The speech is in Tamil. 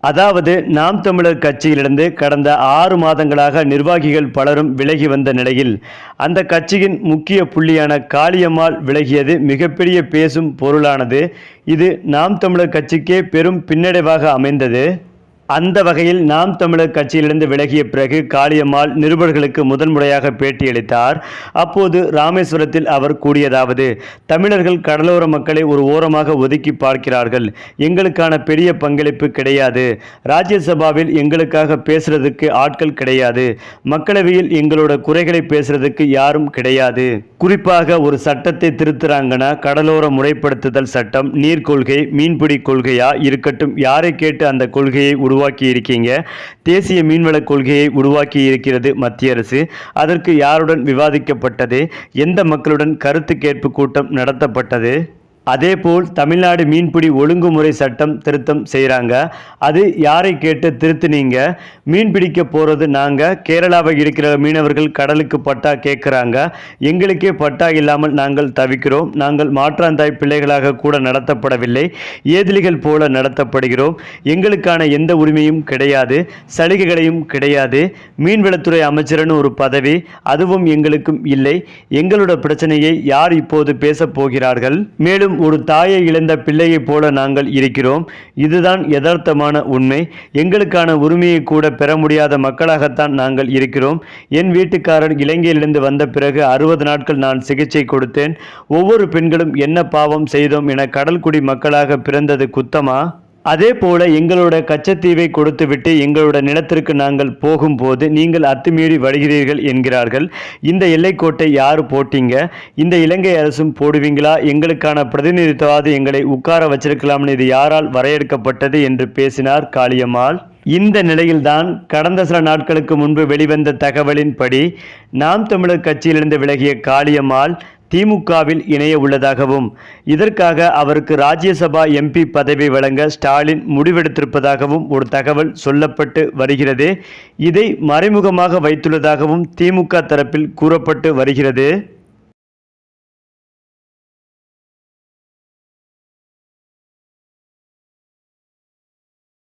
அதாவது நாம் தமிழர் கட்சியிலிருந்து கடந்த ஆறு மாதங்களாக நிர்வாகிகள் பலரும் விலகி வந்த நிலையில் அந்த கட்சியின் முக்கிய புள்ளியான காளியம்மாள் விலகியது மிகப்பெரிய பேசும் பொருளானது. இது நாம் தமிழர் கட்சிக்கே பெரும் பின்னடைவாக அமைந்தது. அந்த வகையில் நாம் தமிழர் கட்சியிலிருந்து விலகிய பிறகு காளியம்மாள் நிருபர்களுக்கு முதன்முறையாக பேட்டியளித்தார் அப்போது ராமேஸ்வரத்தில் அவர் கூறியதாவது தமிழர்கள் கடலோர மக்களை ஒரு ஓரமாக ஒதுக்கி பார்க்கிறார்கள். எங்களுக்கான பெரிய பங்களிப்பு கிடையாது. ராஜ்யசபாவில் எங்களுக்காக பேசுறதுக்கு ஆட்கள் கிடையாது. மக்களவையில் எங்களோட குறைகளை பேசுறதுக்கு யாரும் கிடையாது. குறிப்பாக ஒரு சட்டத்தை திருத்துறாங்கன்னா கடலோர முறைப்படுத்துதல் சட்டம் நீர் கொள்கை மீன்பிடி கொள்கையா இருக்கட்டும் யாரை கேட்டு அந்த கொள்கையை உருவாக்கி இருக்கீங்க தேசிய மீன்வள கொள்கையை உருவாக்கி இருக்கிறது மத்திய அரசு. அதற்கு யாருடன் விவாதிக்கப்பட்டது? எந்த மக்களுடன் கருத்து கேட்பு கூட்டம் நடத்தப்பட்டது? அதேபோல் தமிழ்நாடு மீன்பிடி ஒழுங்குமுறை சட்டம் திருத்தம் செய்கிறாங்க அது யாரை கேட்டு திருத்தினீங்க? மீன் பிடிக்க போகிறது நாங்கள் கேரளாவை இருக்கிற மீனவர்கள் கடலுக்கு பட்டா கேட்குறாங்க எங்களுக்கே பட்டா இல்லாமல் நாங்கள் தவிக்கிறோம். நாங்கள் மாற்றாந்தாய் பிள்ளைகளாக கூட நடத்தப்படவில்லை. ஏதிலிகள் போல நடத்தப்படுகிறோம். எங்களுக்கான எந்த உரிமையும் கிடையாது. சலுகைகளையும் கிடையாது. மீன்வளத்துறை அமைச்சர்னு ஒரு பதவி அதுவும் எங்களுக்கும் இல்லை. எங்களோட பிரச்சனையை யார் இப்போது பேசப் போகிறார்கள்? மேலும் ஒரு தாயை இழந்த பிள்ளையைப் போல நாங்கள் இருக்கிறோம். இதுதான் யதார்த்தமான உண்மை. எங்களுக்கான உரிமையை கூட பெற முடியாத மக்களாகத்தான் நாங்கள் இருக்கிறோம். என் வீட்டுக்காரர் இலங்கையிலிருந்து வந்த பிறகு அறுபது நாட்கள் நான் சிகிச்சை கொடுத்தேன். ஒவ்வொரு பெண்களும் என்ன பாவம் செய்தோம் என கடல்குடி மக்களாக பிறந்தது குத்தமா? அதே போல எங்களோட கச்சத்தீவை கொடுத்துவிட்டு எங்களோட நிலத்திற்கு நாங்கள் போகும்போது நீங்கள் அத்துமீறி வருகிறீர்கள் என்கிறார்கள். இந்த எல்லைக்கோட்டை யார் போட்டீங்க? இந்த இலங்கை அரசும் போடுவீங்களா? எங்களுக்கான பிரதிநிதித்துவாது எங்களை உட்கார வச்சிருக்கலாம்னு இது யாரால் வரையறுக்கப்பட்டது என்று பேசினார் காளியம்மாள். இந்த நிலையில்தான் கடந்த சில நாட்களுக்கு முன்பு வெளிவந்த தகவலின்படி நாம் தமிழர் கட்சியிலிருந்து விலகிய காளியம்மாள் திமுகவில் இணைய உள்ளதாகவும் இதற்காக அவருக்கு ராஜ்யசபா எம்பி பதவி வழங்க ஸ்டாலின் முடிவெடுத்திருப்பதாகவும் ஒரு தகவல் சொல்லப்பட்டு வருகிறது. இதை மறைமுகமாக வைத்துள்ளதாகவும் திமுக தரப்பில் கூறப்பட்டு வருகிறது.